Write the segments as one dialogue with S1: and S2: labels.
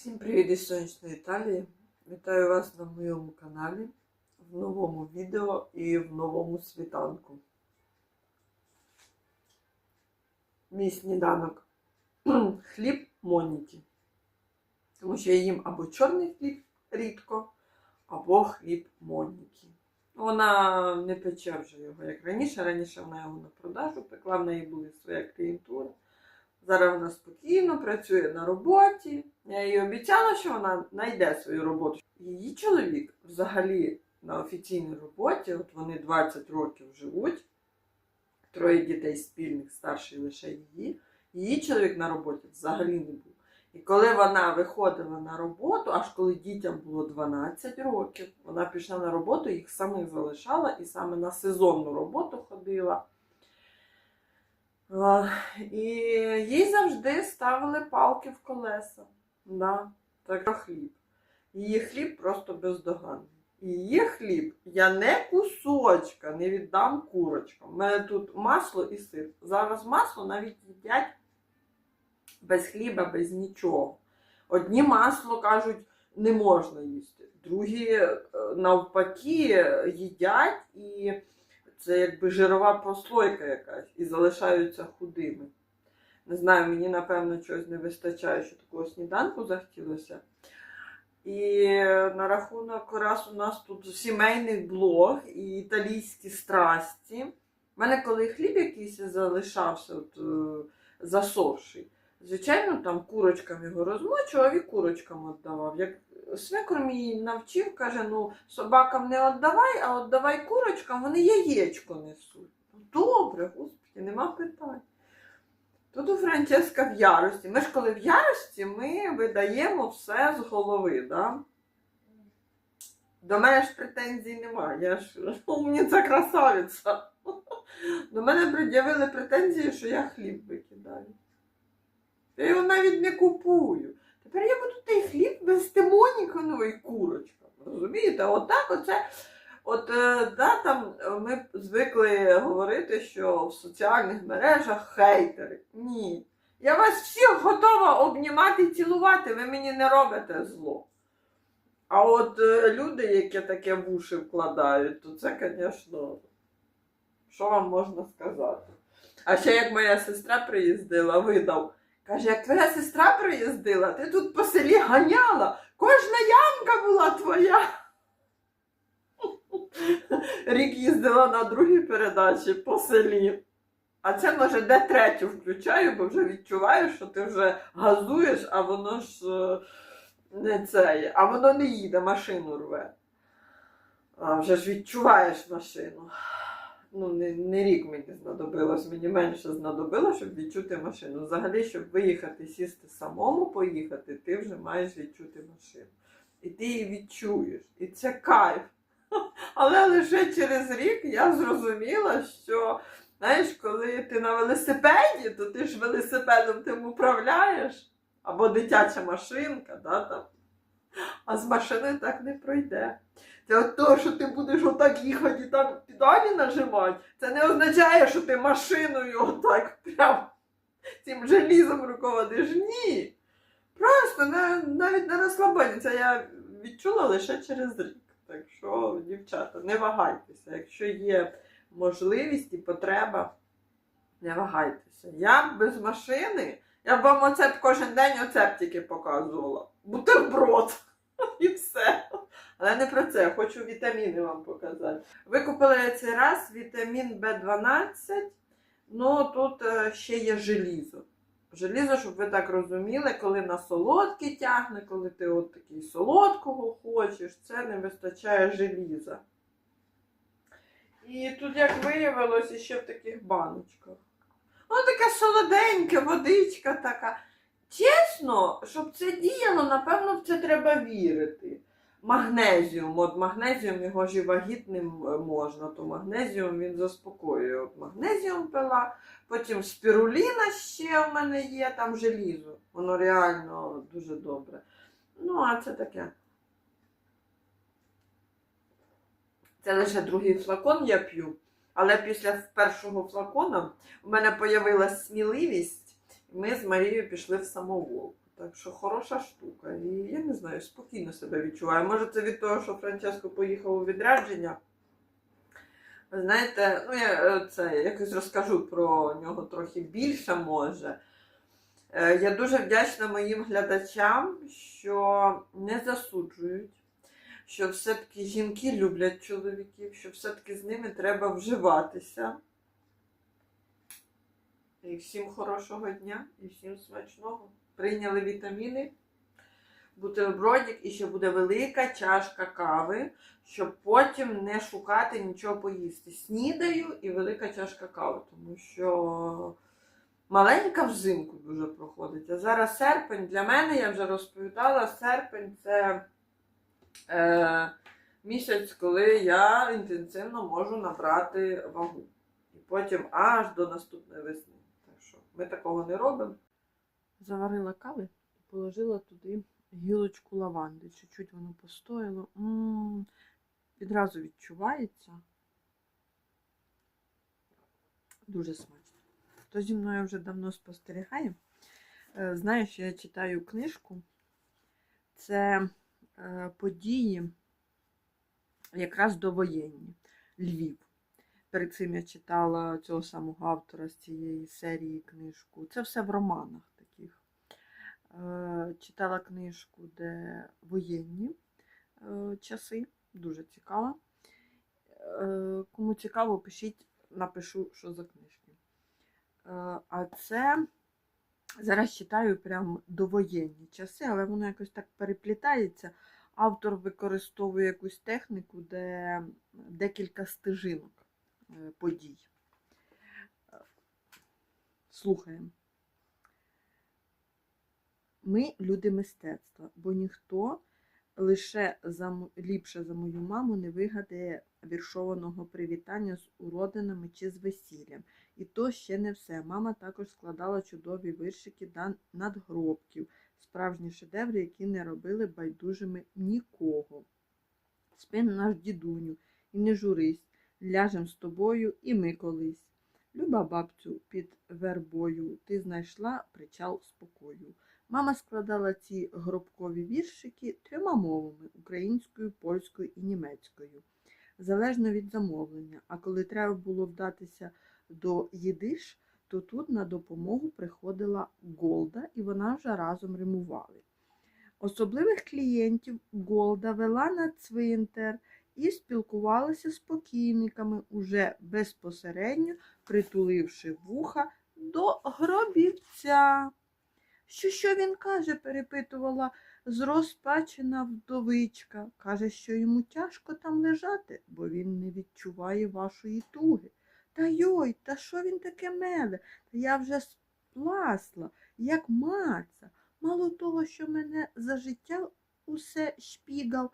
S1: Всім привіт із сонячної Італії. Вітаю вас на моєму каналі в новому відео і в новому світанку. Мій сніданок хліб Моніки. Тому що я їм або чорний хліб рідко, або хліб Моніки. Вона не пече вже його, як раніше. Раніше вона його на продажу пекла, в неї була своя клієнтура. Зараз вона спокійно працює на роботі. Я їй обіцяла, що вона знайде свою роботу. Її чоловік взагалі на офіційній роботі, от вони 20 років живуть, троє дітей спільних, старший лише її. Її чоловік на роботі взагалі не був. І коли вона виходила на роботу, аж коли дітям було 12 років, вона пішла на роботу, їх самих залишала і саме на сезонну роботу ходила. І їй завжди ставили палки в колеса. Так хліб. Її хліб просто бездоганний. Її хліб я не кусочка не віддам курочкам. У мене тут масло і сир. Зараз масло навіть їдять без хліба, без нічого. Одні масло кажуть, не можна їсти, другі е, навпаки їдять і це якби жирова прослойка якась і залишаються худими. Не знаю, мені напевно чогось не вистачає, що такого сніданку захотілося. І на рахунок раз у нас тут сімейний блог і італійські страсті. У мене коли хліб якийсь залишався от, е, засохший, звичайно, там курочкам його розмочував і курочкам віддавав. Як свекор мій навчив, каже, ну собакам не віддавай, а віддавай курочкам, вони яєчко несуть. Добре, господи, нема питань. Тут у Франческа в ярості. Ми ж коли в ярості, ми видаємо все з голови. Да? До мене ж претензій немає. Я ж умниця красавиця. До мене пред'явили претензії, що я хліб викидаю. Я його навіть не купую. Тепер я буду той хліб вести Монікону і курочкам. Розумієте? Отак оце. От е, да, там е, ми звикли говорити, що в соціальних мережах хейтери. Ні. Я вас всіх готова обнімати і цілувати, ви мені не робите зло. А от е, люди, які таке в уші вкладають, то це, звісно, що вам можна сказати? А ще як моя сестра приїздила, видав. Каже, як твоя сестра приїздила, ти тут по селі ганяла, кожна ямка була твоя. Рік їздила на другій передачі по селі. А це може де третю включаю, бо вже відчуваю, що ти вже газуєш, а воно ж е, не це, а воно не їде, машину рве. А вже ж відчуваєш машину. Ну, не, не рік мені знадобилось, мені менше знадобило, щоб відчути машину. Взагалі, щоб виїхати, сісти самому, поїхати, ти вже маєш відчути машину. І ти її відчуєш. І це кайф. Але лише через рік я зрозуміла, що знаєш, коли ти на велосипеді, то ти ж велосипедом тим управляєш, або дитяча машинка, да, там. а з машини так не пройде. Це от то, що ти будеш отак їхати і там педалі нажимати, це не означає, що ти машиною отак прям цим желізом руководиш. Ні. Просто на, навіть на розслабоні. Це я відчула лише через рік. Так що, дівчата, не вагайтеся. Якщо є можливість і потреба, не вагайтеся. Я без машини, я б вам оце кожен день оце б тільки показувала. Бутерброд. І все. Але не про це, хочу вітаміни вам показати. Викупила я цей раз вітамін В12, ну тут е, ще є желізо. Желізо, щоб ви так розуміли, коли на солодкі тягне, коли ти от такий солодкого хочеш, це не вистачає желіза. І тут, як виявилося, ще в таких баночках. Ну, таке солоденьке, водичка така. Чесно, щоб це діяло, напевно, в це треба вірити. Магнезіум, от магнезіум його ж і вагітним е, можна, то магнезіум він заспокоює. От магнезіум пила, потім спіруліна ще в мене є, там желізо. Воно реально дуже добре. Ну, а це таке. Це лише другий флакон я п'ю. Але після першого флакона в мене з'явилася сміливість, і ми з Марією пішли в самоволку. Так що хороша штука. І я не знаю, спокійно себе відчуваю. Може, це від того, що Франческо поїхав у відрядження. Ви знаєте, ну я е, це якось розкажу про нього трохи більше може. Е, Я дуже вдячна моїм глядачам, що не засуджують, що все-таки жінки люблять чоловіків, що все-таки з ними треба вживатися. І всім хорошого дня і всім смачного. Прийняли вітаміни, бутербродик і ще буде велика чашка кави, щоб потім не шукати нічого поїсти. Снідаю і велика чашка кави, тому що маленька взимку дуже проходить. А зараз серпень. Для мене, я вже розповідала, серпень це е, місяць, коли я інтенсивно можу набрати вагу. І потім аж до наступної весни. Так що ми такого не робимо. Заварила кави і положила туди гілочку лаванди. Чуть-чуть воно постояло. Відразу відчувається. Дуже смачно. Хто зі мною вже давно спостерігає, е, знає, що я читаю книжку. Це е, події якраз довоєнні Львів. Перед цим я читала цього самого автора з цієї серії книжку. Це все в романах Читала книжку, де воєнні е, часи. Дуже цікаво. Е, Кому цікаво, пишіть, напишу, що за книжки. Е, А це зараз читаю прям довоєнні часи, але воно якось так переплітається. Автор використовує якусь техніку, де декілька стежинок е, подій. Е, Слухаємо. Ми люди мистецтва, бо ніхто лише за, ліпше за мою маму не вигадає віршованого привітання з уродинами чи з весіллям. І то ще не все. Мама також складала чудові віршики дан- надгробків, справжні шедеври, які не робили байдужими нікого. Спин наш дідуню, і не журись, ляжем з тобою і ми колись. Люба бабцю під вербою, ти знайшла причал спокою. Мама складала ці гробкові віршики трьома мовами українською, польською і німецькою, залежно від замовлення. А коли треба було вдатися до їдиш, то тут на допомогу приходила Голда, і вона вже разом римували. Особливих клієнтів Голда вела на цвинтар і спілкувалася з покійниками, уже безпосередньо притуливши вуха до гробівця. Що, що він каже? перепитувала зрозпачена вдовичка. Каже, що йому тяжко там лежати, бо він не відчуває вашої туги. Та йой, та що він таке меле? Та я вже спласла, як маца. Мало того, що мене за життя усе шпігав,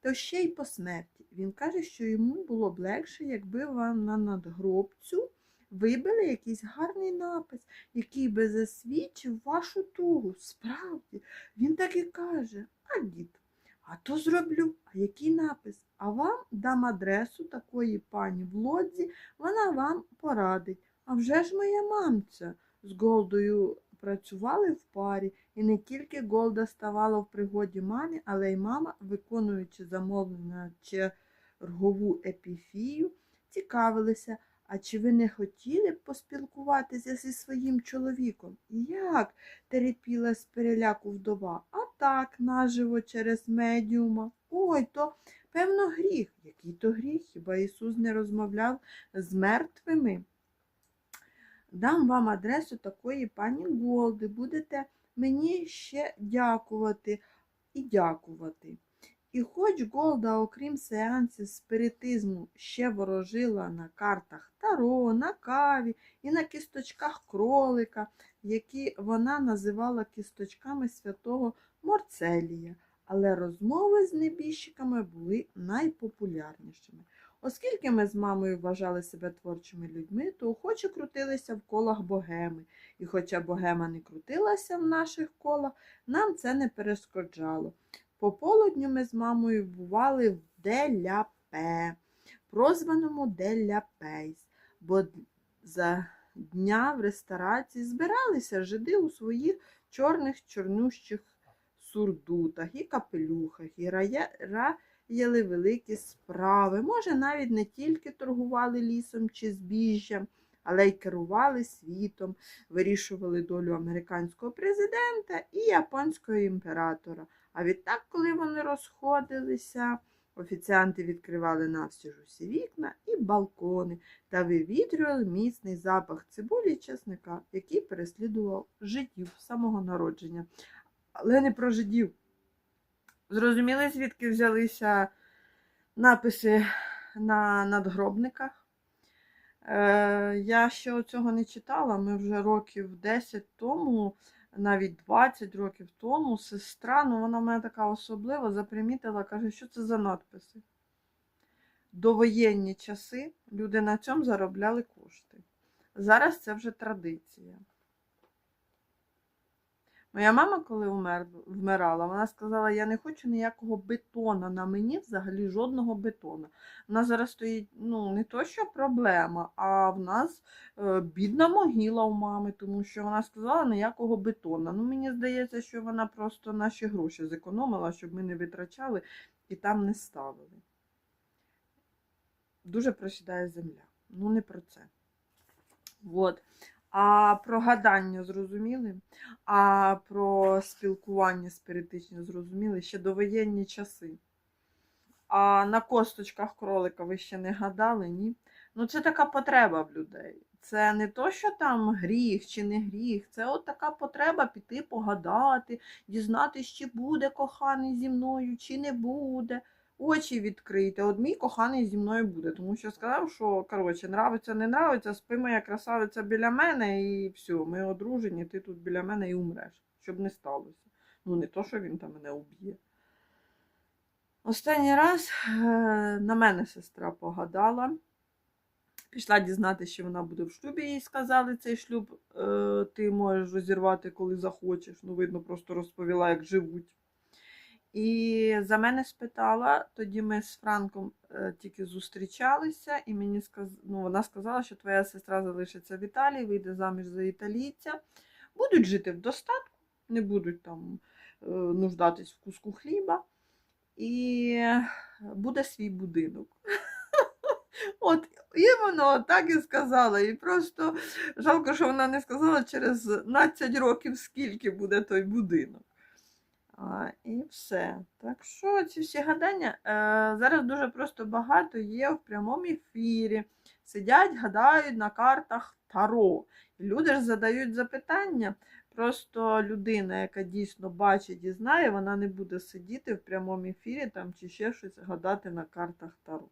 S1: то ще й по смерті. Він каже, що йому було б легше, якби вам на надгробцю вибили якийсь гарний напис, який би засвідчив вашу тугу. Справді, він так і каже, а дід, а то зроблю. А який напис? А вам дам адресу такої пані в лодзі, вона вам порадить. А вже ж моя мамця з Голдою працювали в парі, і не тільки Голда ставала в пригоді мамі, але й мама, виконуючи замовлення чергову епіфію, цікавилися, а чи ви не хотіли б поспілкуватися зі своїм чоловіком? Як? терепіла з переляку вдова. А так, наживо через медіума. Ой, то, певно, гріх. Який то гріх? Хіба Ісус не розмовляв з мертвими? Дам вам адресу такої пані Голди. Будете мені ще дякувати і дякувати. І хоч Голда, окрім сеансів спиритизму, ще ворожила на картах Таро, на каві і на кісточках кролика, які вона називала кісточками святого Морцелія, але розмови з небіжчиками були найпопулярнішими. Оскільки ми з мамою вважали себе творчими людьми, то охоче крутилися в колах богеми. І хоча богема не крутилася в наших колах, нам це не перешкоджало. Пополудню ми з мамою бували в Деляпе, прозваному Деляпейс, бо за дня в ресторації збиралися жиди у своїх чорних чорнющих сурдутах, і капелюхах, і раяли великі справи. Може, навіть не тільки торгували лісом чи збіжжям, але й керували світом, вирішували долю американського президента і японського імператора. А відтак, коли вони розходилися, офіціанти відкривали навстіж усі вікна і балкони та вивітрювали міцний запах цибулі і чесника, який переслідував жидів самого народження. Але не про жидів. Зрозуміли, звідки взялися написи на надгробниках? Е, я ще цього не читала. Ми вже років 10 тому, навіть 20 років тому, сестра, ну вона мене така особлива, запримітила, каже, що це за надписи. Довоєнні часи люди на цьому заробляли кошти. Зараз це вже традиція. Моя мама, коли вмер, вмирала, вона сказала: я не хочу ніякого бетона на мені, взагалі жодного бетона. Нас зараз стоїть ну, не то, що проблема, а в нас е, бідна могила у мами, тому що вона сказала ніякого бетона. Ну, мені здається, що вона просто наші гроші зекономила, щоб ми не витрачали і там не ставили. Дуже просідає земля. Ну, не про це. От. А про гадання зрозуміли? А про спілкування спіритичне зрозуміли ще довоєнні часи. А на косточках кролика ви ще не гадали, ні? Ну, це така потреба в людей. Це не то, що там гріх чи не гріх. Це от така потреба піти погадати, дізнатися, чи буде коханий зі мною, чи не буде. Очі відкрийте. От мій коханий зі мною буде, тому що сказав, що коротше, нравиться, не нравиться, спи моя красавиця біля мене, і все, ми одружені, ти тут біля мене і умреш, щоб не сталося. Ну, не то, що він там мене уб'є. Останній раз е, на мене сестра погадала. Пішла дізнатися, що вона буде в шлюбі, їй сказали, цей шлюб е, ти можеш розірвати, коли захочеш. Ну, видно, просто розповіла, як живуть. І за мене спитала, тоді ми з Франком е, тільки зустрічалися, і мені сказ... ну, вона сказала, що твоя сестра залишиться в Італії, вийде заміж за італійця, будуть жити в достатку, не будуть там е, нуждатись в куску хліба, і буде свій будинок. От, і воно так і сказала. І просто жалко, що вона не сказала через 12 років, скільки буде той будинок. І все. Так що ці всі гадання е, зараз дуже просто багато є в прямому ефірі. Сидять, гадають на картах Таро. Люди ж задають запитання. Просто людина, яка дійсно бачить і знає, вона не буде сидіти в прямому ефірі там, чи ще щось гадати на картах Таро.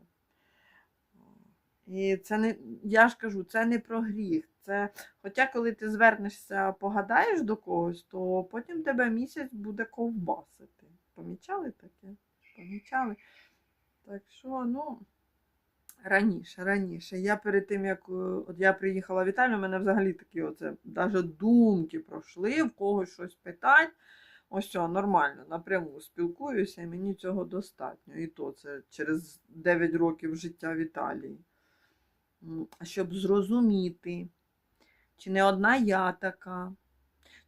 S1: І це не, я ж кажу, це не про гріх. Це, хоча, коли ти звернешся, погадаєш до когось, то потім тебе місяць буде ковбасити. Помічали таке? Помічали? Так що, ну, раніше, раніше. Я перед тим, як е, от я приїхала в Італію, у мене взагалі такі оце, навіть думки пройшли, в когось щось питати. Ось все, нормально, напряму спілкуюся, і мені цього достатньо. І то це через 9 років життя в Італії. Щоб зрозуміти, чи не одна я така,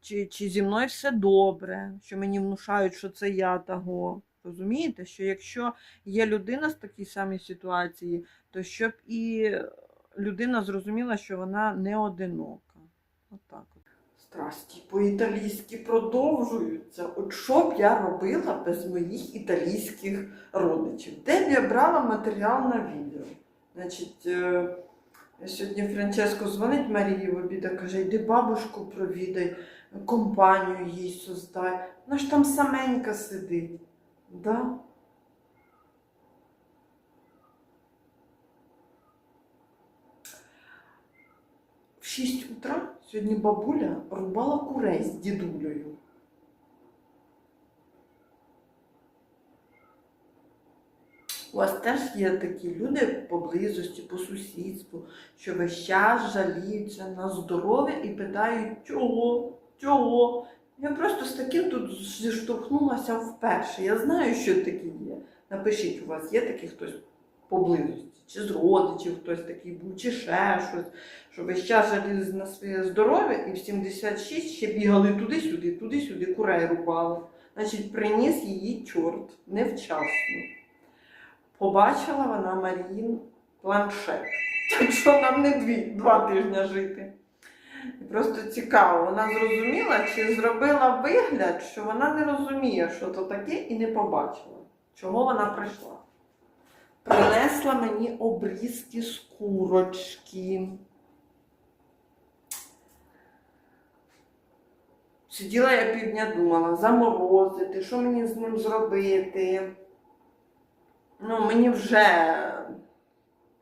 S1: чи, чи зі мною все добре, що мені внушають, що це я того. Розумієте, що якщо є людина з такій самій ситуації, то щоб і людина зрозуміла, що вона не одинока. Отак от. Страсті по-італійськи продовжуються. От що б я робила без моїх італійських родичів? Де б я брала матеріал на відео? Значить, е, сьогодні Франческо дзвонить Марії в обід, каже, йди бабушку провідай, компанію їй создай. Вона ж там саменька сидить. Да? В 6 утра сьогодні бабуля рубала курей з дідулею. У вас теж є такі люди поблизості, по сусідству, що весь час жаліються на здоров'я і питають, чого, чого. Я просто з таким тут зіштовхнулася вперше. Я знаю, що такі є. Напишіть, у вас є такий хтось поблизості, чи з родичів хтось такий був, чи ще щось, що весь час жалілися на своє здоров'я і в 76 ще бігали туди-сюди, туди-сюди, курей рубали. Значить, приніс її чорт невчасно. Побачила вона Маріїн планшет. Так що нам не дві, два тижні жити. І Просто цікаво, вона зрозуміла чи зробила вигляд, що вона не розуміє, що то таке, і не побачила, чого вона прийшла. Принесла мені обрізки з курочки. Сиділа я півдня думала, заморозити, що мені з ним зробити. Ну, мені вже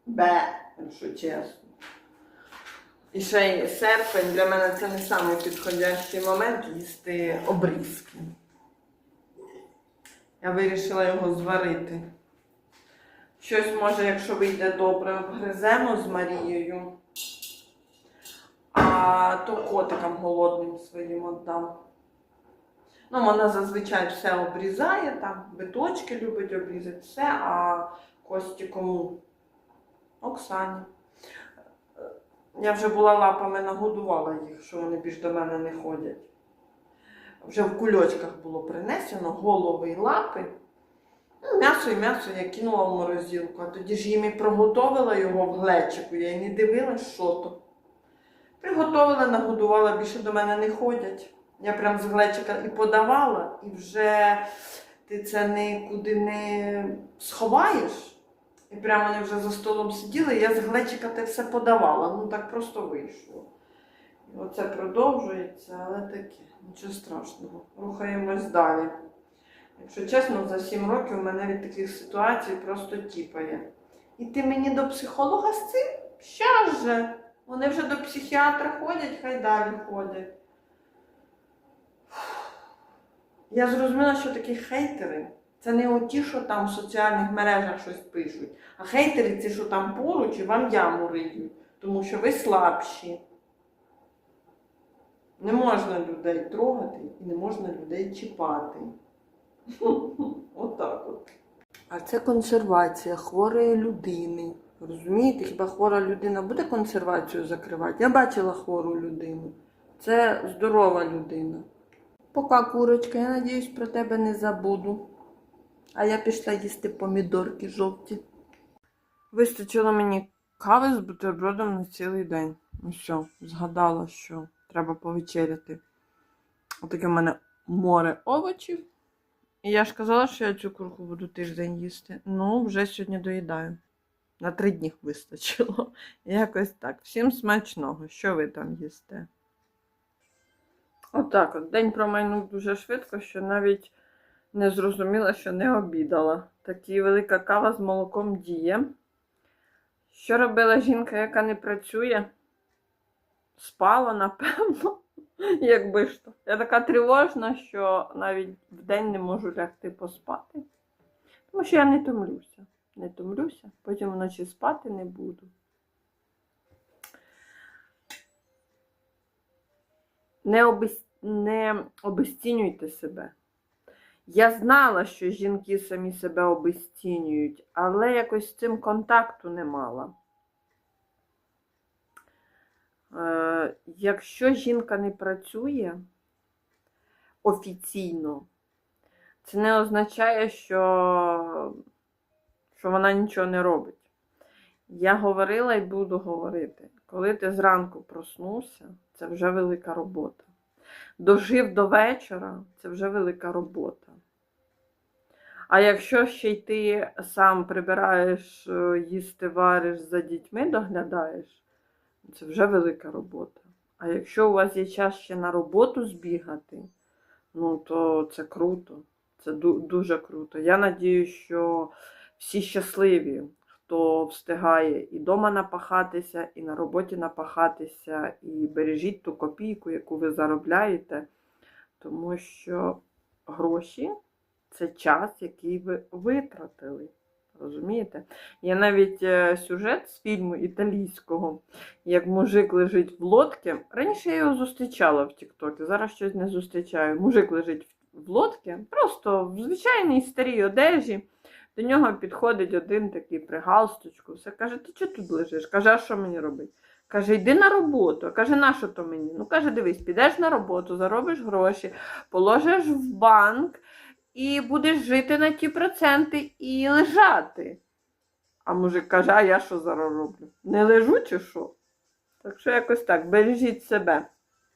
S1: бе, якщо чесно. І ще й серпень для мене це не самий підходящий момент їсти обрізки. Я вирішила його зварити. Щось може, якщо вийде добре, обгриземо з Марією. А то котикам голодним своїм віддам. Ну, вона зазвичай все обрізає, там биточки любить обрізати, все, а кості кому? Оксані. Я вже була лапами нагодувала їх, що вони більш до мене не ходять. Вже в кульочках було принесено голови і лапи. Ну, М'ясо і м'ясо я кинула в морозилку, а тоді ж їм і проготовила його в глечику, я й не дивилась, що то. Приготовила, нагодувала, більше до мене не ходять. Я прям з глечика і подавала, і вже ти це нікуди не сховаєш. І прямо вони вже за столом сиділи, і я з глечика те все подавала. Ну так просто вийшло. І оце продовжується, але таке, нічого страшного. Рухаємось далі. Якщо чесно, за 7 років мене від таких ситуацій просто тіпає. І ти мені до психолога з цим? Щас же. Вони вже до психіатра ходять, хай далі ходять. Я зрозуміла, що такі хейтери це не оті, що там в соціальних мережах щось пишуть, а хейтери це, що там поруч і вам яму риють, тому що ви слабші. Не можна людей трогати і не можна людей чіпати. Отак от. А це консервація хворої людини. Розумієте, хіба хвора людина буде консервацію закривати? Я бачила хвору людину. Це здорова людина. Пока, курочка, я надіюсь, про тебе не забуду. А я пішла їсти помідорки жовті. Вистачило мені кави з бутербродом на цілий день. Ну все, згадала, що треба повечеряти. Отаке в мене море овочів. І я ж казала, що я цю курку буду тиждень їсти. Ну, вже сьогодні доїдаю. На три дні вистачило. Якось так. Всім смачного. Що ви там їсте? Отак от. День промайнув дуже швидко, що навіть не зрозуміла, що не обідала. Такі велика кава з молоком діє. Що робила жінка, яка не працює? Спала, напевно. Якби ж то. Я така тривожна, що навіть вдень не можу лягти поспати. Тому що я не томлюся. Не томлюся, потім вночі спати не буду. Не, обез... не обезцінюйте себе. Я знала, що жінки самі себе обезцінюють, але якось з цим контакту не мала. Е, якщо жінка не працює офіційно, це не означає, що, що вона нічого не робить. Я говорила і буду говорити. Коли ти зранку проснувся, це вже велика робота. Дожив до вечора, це вже велика робота. А якщо ще й ти сам прибираєш, е, їсти вариш, за дітьми доглядаєш, це вже велика робота. А якщо у вас є час ще на роботу збігати, ну то це круто. Це дуже круто. Я надію, що всі щасливі, хто встигає і вдома напахатися, і на роботі напахатися, і бережіть ту копійку, яку ви заробляєте, тому що гроші це час, який ви витратили. Розумієте? Є навіть е, сюжет з фільму італійського, як мужик лежить в лодці. Раніше я його зустрічала в Тіктокі, зараз щось не зустрічаю. Мужик лежить в лодці, просто в звичайній старій одежі. До нього підходить один такий при галстучку, все каже, ти чого тут лежиш? Каже, а що мені робити? Каже, йди на роботу. А Каже, на що то мені? Ну, каже, дивись, підеш на роботу, заробиш гроші, положиш в банк і будеш жити на ті проценти і лежати. А мужик каже, а я що зараз роблю? Не лежу чи що? Так що якось так, бережіть себе.